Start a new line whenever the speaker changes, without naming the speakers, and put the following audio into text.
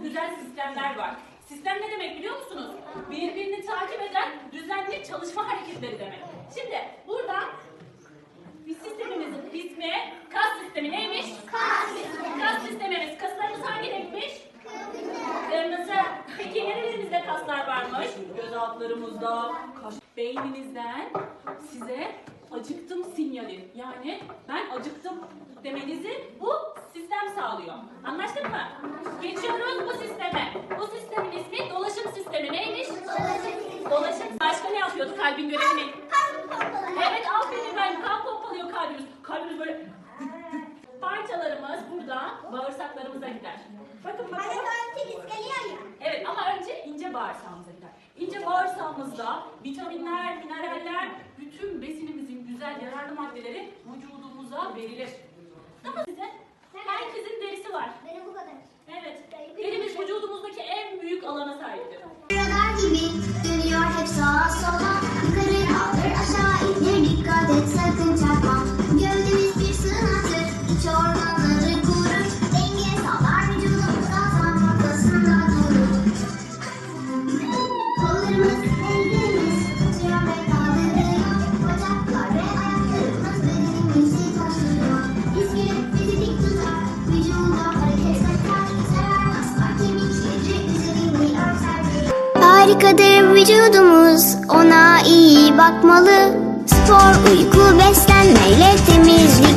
çok güzel sistemler var. Sistem ne demek biliyor musunuz? Birbirini takip eden düzenli çalışma hareketleri demek. Şimdi burada bir sistemimizin ismi kas sistemi neymiş? Kas sistemi. Kas sistemimiz. Kaslarımız hangi renkmiş? Kırmızı. Peki nerelerimizde kaslar varmış? Göz altlarımızda, kaş, beyninizden size acıktım sinyali. Yani ben acıktım demenizi bu sistem sağlıyor. Anlaştık mı? Geçiyoruz bu sisteme. Bu sistemin ismi dolaşım sistemi. Neymiş? Dolaşım. Başka ne yapıyordu kalbin görevi ne? Evet aferin ben kan pompalıyor kalbimiz. Kalbimiz böyle parçalarımız burada bağırsaklarımıza gider. Bakın bakalım. Evet ama önce ince bağırsağımıza gider. İnce bağırsağımızda vitaminler, mineraller, bütün besinimizin güzel yararlı maddeleri vücudumuza verilir. Ama size herkesin derisi var. Evet. Derimiz vücudumuzdaki en büyük alana sahiptir.
Radar gibi Harikadır vücudumuz, ona iyi bakmalı. Spor, uyku, beslenmeyle korumalı.